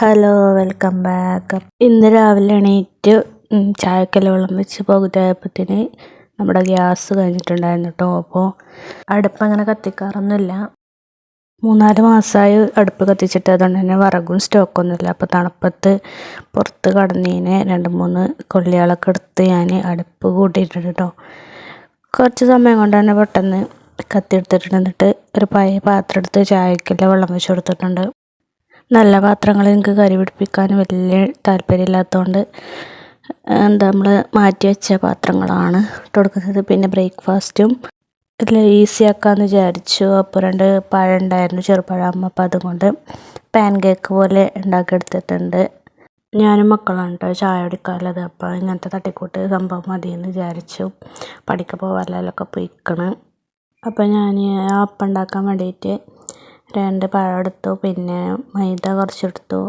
Hello welcome back ഇന്ന് രാവിലെ എണീറ്റ് ചായക്കല വെള്ളം വെച്ച് പകുതിയായപ്പത്തിന് നമ്മുടെ ഗ്യാസ് കഴിഞ്ഞിട്ടുണ്ടായിരുന്നു കേട്ടോ അപ്പോൾ അടുപ്പ് അങ്ങനെ കത്തിക്കാറൊന്നുമില്ല. മൂന്നാൽ മാസമായി അടുപ്പ് കത്തിച്ചിട്ട് അതുകൊണ്ട് തന്നെ വിറകും സ്റ്റോക്കൊന്നുമില്ല. അപ്പോൾ തണുപ്പത്ത് പുറത്ത് കടന്നതിന് രണ്ട് മൂന്ന് കൊള്ളികളൊക്കെ എടുത്ത് ഞാൻ അടുപ്പ് കൂട്ടിയിട്ടുണ്ട് കേട്ടോ കുറച്ച് സമയം കൊണ്ട് തന്നെ പെട്ടെന്ന് കത്തി എടുത്തിട്ടുണ്ട് എന്നിട്ട് ഒരു പഴയ പാത്രം എടുത്ത് ചായക്കല്ല വെള്ളം വെച്ച് കൊടുത്തിട്ടുണ്ട്. നല്ല പാത്രങ്ങൾ എനിക്ക് കരി പിടിപ്പിക്കാൻ വലിയ താല്പര്യമില്ലാത്തതുകൊണ്ട് എന്താ നമ്മൾ മാറ്റി വെച്ച പാത്രങ്ങളാണ് ഇട്ട് കൊടുക്കുന്നത്. പിന്നെ ബ്രേക്ക്ഫാസ്റ്റും ഇതിൽ ഈസി ആക്കാമെന്ന് വിചാരിച്ചു. അപ്പോൾ രണ്ട് പഴം ഉണ്ടായിരുന്നു ചെറുപഴം അപ്പോൾ അതുകൊണ്ട് പാൻ കേക്ക് പോലെ ഉണ്ടാക്കിയെടുത്തിട്ടുണ്ട് ഞാനും മക്കളാണ് കേട്ടോ ചായ കുടിക്കാനുള്ളത്. അപ്പോൾ ഇങ്ങനത്തെ തട്ടിക്കൂട്ട് സംഭവം മതിയെന്ന് വിചാരിച്ചു. പഠിക്ക പോകാനൊക്കെ പോയിക്കണ്. അപ്പോൾ ഞാൻ അപ്പം ഉണ്ടാക്കാൻ വേണ്ടിയിട്ട് രണ്ട് പഴം എടുത്തു പിന്നെ മൈദ കുറച്ചെടുത്തു.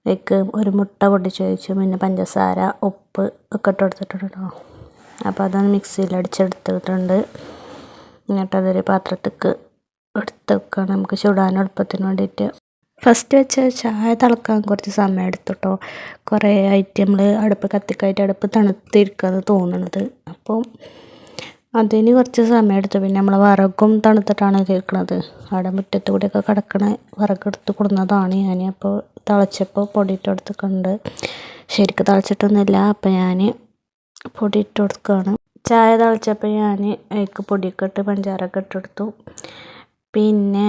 അതിലേക്ക് ഒരു മുട്ട പൊട്ടിച്ച് വെച്ചു പിന്നെ പഞ്ചസാര ഉപ്പ് ഒക്കെ ഇട്ട് കൊടുത്തിട്ടുണ്ട് കേട്ടോ അപ്പോൾ അതൊന്ന് മിക്സിയിൽ അടിച്ചെടുത്തിട്ടുണ്ട്. എന്നിട്ട് അതൊരു പാത്രത്തേക്ക് എടുത്ത് വെക്കുക നമുക്ക് ചുടാൻ എളുപ്പത്തിന് വേണ്ടിയിട്ട്. ഫസ്റ്റ് വെച്ച ചായ തിളക്കാൻ കുറച്ച് സമയം എടുത്തു കേട്ടോ കുറേ നമ്മൾ അടുപ്പ് കത്തിക്കായിട്ട് അടുപ്പ് തണുത്തിരിക്കുകയെന്ന് തോന്നുന്നത് അപ്പോൾ അതിന് കുറച്ച് സമയം എടുത്തു പിന്നെ നമ്മൾ വിറകും തണുത്തിട്ടാണ് കേൾക്കുന്നത് അവിടെ മുറ്റത്ത് കൂടെയൊക്കെ കിടക്കണ വിറകെടുത്ത് കൊടുന്നതാണ് ഞാൻ അപ്പോൾ തിളച്ചപ്പോൾ പൊടിയിട്ട് കൊടുത്തിട്ടുണ്ട്. ശരിക്ക് തിളച്ചിട്ടൊന്നുമില്ല. അപ്പോൾ ഞാൻ പൊടിയിട്ട് കൊടുക്കുകയാണ്. ചായ തിളച്ചപ്പോൾ ഞാൻ അതിക്ക് പൊടിയൊക്കെ ഇട്ട് പഞ്ചാരൊക്കെ ഇട്ടെടുത്തു പിന്നെ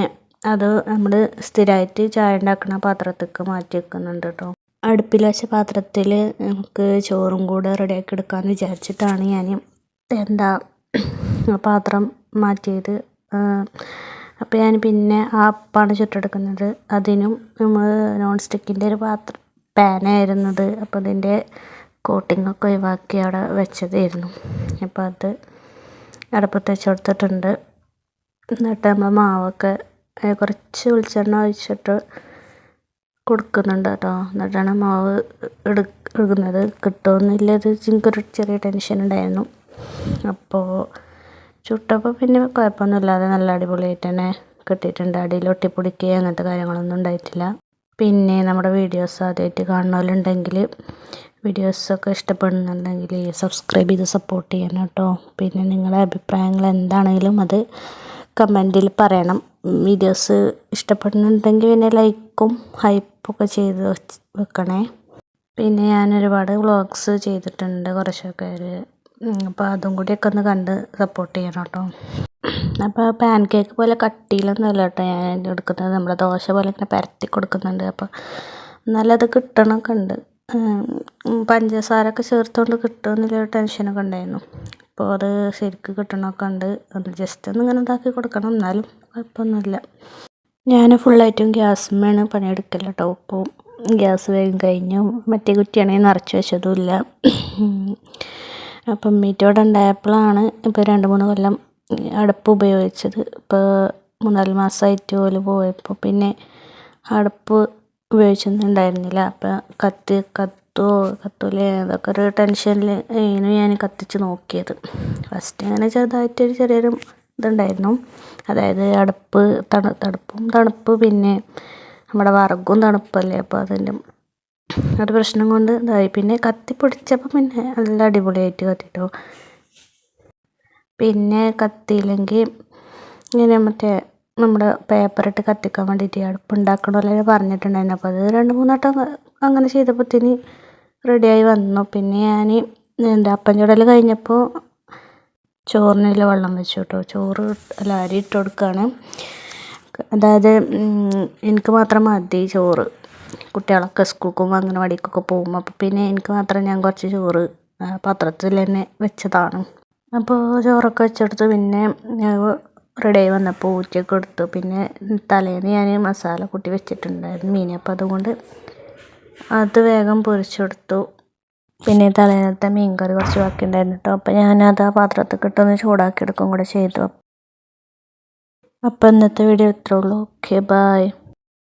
അത് നമ്മൾ സ്ഥിരമായിട്ട് ചായ ഉണ്ടാക്കുന്ന പാത്രത്തേക്ക് മാറ്റി വെക്കുന്നുണ്ട് കേട്ടോ. അടുപ്പിൽ വെച്ച പാത്രത്തിൽ നമുക്ക് ചോറും കൂടെ റെഡിയാക്കി എടുക്കാമെന്ന് വിചാരിച്ചിട്ടാണ് ഞാൻ എന്താ പാത്രം മാറ്റിയത്. അപ്പോൾ ഞാൻ പിന്നെ ആ അപ്പമാണ് ചുട്ടെടുക്കുന്നത്. അതിനും നമ്മൾ നോൺ സ്റ്റിക്കിന്റെ ഒരു പാത്രം പാനായിരുന്നത് അപ്പോൾ അതിന്റെ കോട്ടിങ്ങൊക്കെ ഒഴിവാക്കി അവിടെ വെച്ചതായിരുന്നു. അപ്പോൾ അത് അടുപ്പത്ത് വെച്ച് കൊടുത്തിട്ടുണ്ട് എന്നിട്ട് നമ്മൾ മാവൊക്കെ കുറച്ച് വെളിച്ചെണ്ണ ഒഴിച്ചിട്ട് കൊടുക്കുന്നുണ്ട് കേട്ടോ. എന്നിട്ടാണ് മാവ് എടുക്കുന്നത്. കിട്ടുമെന്നില്ലത് എനിക്കൊരു ചെറിയ ടെൻഷൻ ഉണ്ടായിരുന്നു. അപ്പോൾ ചുട്ടപ്പോൾ പിന്നെ കുഴപ്പമൊന്നുമില്ലാതെ നല്ല അടിപൊളിയായിട്ട് തന്നെ കിട്ടിയിട്ടുണ്ട്. അടിയിൽ ഒട്ടിപ്പിടിക്കുകയോ അങ്ങനത്തെ കാര്യങ്ങളൊന്നും ഉണ്ടായിട്ടില്ല. പിന്നെ നമ്മുടെ വീഡിയോസ് ആദ്യമായിട്ട് കാണുന്നവരുണ്ടെങ്കിൽ വീഡിയോസൊക്കെ ഇഷ്ടപ്പെടുന്നുണ്ടെങ്കിൽ സബ്സ്ക്രൈബ് ചെയ്ത് സപ്പോർട്ട് ചെയ്യണം കേട്ടോ. പിന്നെ നിങ്ങളുടെ അഭിപ്രായങ്ങൾ എന്താണെങ്കിലും അത് കമന്റിൽ പറയണം. വീഡിയോസ് ഇഷ്ടപ്പെടുന്നുണ്ടെങ്കിൽ പിന്നെ ലൈക്കും ഹൈപ്പൊക്കെ ചെയ്ത് വെക്കണേ. പിന്നെ ഞാൻ ഒരുപാട് വ്ളോഗ്സ് ചെയ്തിട്ടുണ്ട് കുറച്ചൊക്കെ ഒരു അപ്പോൾ അതും കൂടിയൊക്കെ ഒന്ന് കണ്ട് സപ്പോർട്ട് ചെയ്യണം കേട്ടോ അപ്പോൾ പാൻ കേക്ക് പോലെ കട്ടിയിലൊന്നുമല്ല കേട്ടോ ഞാൻ എടുക്കുന്നത്. നമ്മുടെ ദോശ പോലെ ഇങ്ങനെ പരത്തി കൊടുക്കുന്നുണ്ട്. അപ്പോൾ നല്ലത് കിട്ടണമൊക്കെ ഉണ്ട്. പഞ്ചസാര ഒക്കെ ചേർത്തുകൊണ്ട് കിട്ടുമെന്നുള്ളൊരു ടെൻഷനൊക്കെ ഉണ്ടായിരുന്നു. അപ്പോൾ അത് ശരിക്ക് കിട്ടണമൊക്കെ ഉണ്ട്. അത് ജസ്റ്റ് ഒന്ന് ഇങ്ങനെ ഇതാക്കി കൊടുക്കണം. എന്നാലും കുഴപ്പമൊന്നുമില്ല. ഞാൻ ഫുള്ളായിട്ടും ഗ്യാസുമ്മേണ് പണിയെടുക്കൽ കേട്ടോ ഇപ്പോൾ ഗ്യാസ് വേഗം കഴിഞ്ഞു. മറ്റേ കുറ്റിയാണെങ്കിൽ നിറച്ച് വെച്ചതുമില്ല അപ്പം മീറ്റോടെ ഉണ്ടായപ്പോഴാണ് ഇപ്പോൾ രണ്ട് മൂന്ന് കൊല്ലം അടുപ്പ് ഉപയോഗിച്ചത്. ഇപ്പോൾ മൂന്നാൽ മാസമായിട്ട് ഓൽ പോയപ്പോൾ പിന്നെ അടുപ്പ് ഉപയോഗിച്ചൊന്നും ഉണ്ടായിരുന്നില്ല അപ്പം കത്തി കത്തുമോ കത്തൂലേ അതൊക്കെ ഒരു ടെൻഷനിൽ അതിനു ഞാൻ കത്തിച്ച് നോക്കിയത്. ഫസ്റ്റ് അങ്ങനെ ചെറുതായിട്ടൊരു ചെറിയൊരു ഇതുണ്ടായിരുന്നു. അതായത് അടുപ്പ് തണു തണുപ്പും തണുപ്പ് പിന്നെ നമ്മുടെ വിറകും തണുപ്പല്ലേ? അപ്പോൾ അതിന്റെ ഒരു പ്രശ്നം കൊണ്ട് ഇതായി. പിന്നെ കത്തി പിടിച്ചപ്പോൾ പിന്നെ നല്ല അടിപൊളിയായിട്ട് കത്തിട്ടോ. പിന്നെ കത്തിയില്ലെങ്കിൽ ഇങ്ങനെ മറ്റേ നമ്മുടെ പേപ്പറിട്ട് കത്തിക്കാൻ വേണ്ടിയിട്ട് അടുപ്പുണ്ടാക്കണമല്ലോ പറഞ്ഞിട്ടുണ്ടായിരുന്നു. അപ്പോൾ അത് രണ്ട് മൂന്ന് വട്ടം അങ്ങനെ ചെയ്തപ്പോഴത്തേന് റെഡിയായി വന്നു. പിന്നെ ഞാൻ എന്താ അപ്പം ചുടൽ കഴിഞ്ഞപ്പോൾ ചോറിനുള്ള വെള്ളം വെച്ചു കേട്ടോ ചോറ് അല്ല അരി ഇട്ട് കൊടുക്കുകയാണ് അതായത് എനിക്ക് മാത്രം മതി ചോറ്. കുട്ടികളൊക്കെ സ്കൂൾക്കും അംഗനവാടിക്കൊക്കെ പോകും. അപ്പോൾ പിന്നെ എനിക്ക് മാത്രം ഞാൻ കുറച്ച് ചോറ് പത്രത്തിൽ തന്നെ വെച്ചതാണ്. അപ്പോൾ ചോറൊക്കെ വെച്ചെടുത്ത് പിന്നെ റെഡിയായി വന്നപ്പോൾ ഊറ്റിയൊക്കെ എടുത്തു. പിന്നെ തലേന്ന് ഞാൻ മസാല കൂട്ടി വെച്ചിട്ടുണ്ടായിരുന്നു മീൻ. അപ്പോൾ അതുകൊണ്ട് അത് വേഗം പൊരിച്ചെടുത്തു. പിന്നെ തലേന്നത്തെ മീൻ കറി കുറച്ച് ബാക്കി ഉണ്ടായിരുന്നു കേട്ടോ അപ്പോൾ ഞാനത് ആ പാത്രത്തിൽ കിട്ടുന്ന ചൂടാക്കി എടുക്കും കൂടെ ചെയ്തു. അപ്പോൾ ഇന്നത്തെ വീഡിയോ ഇത്രേ ഉള്ളൂ. Okay bye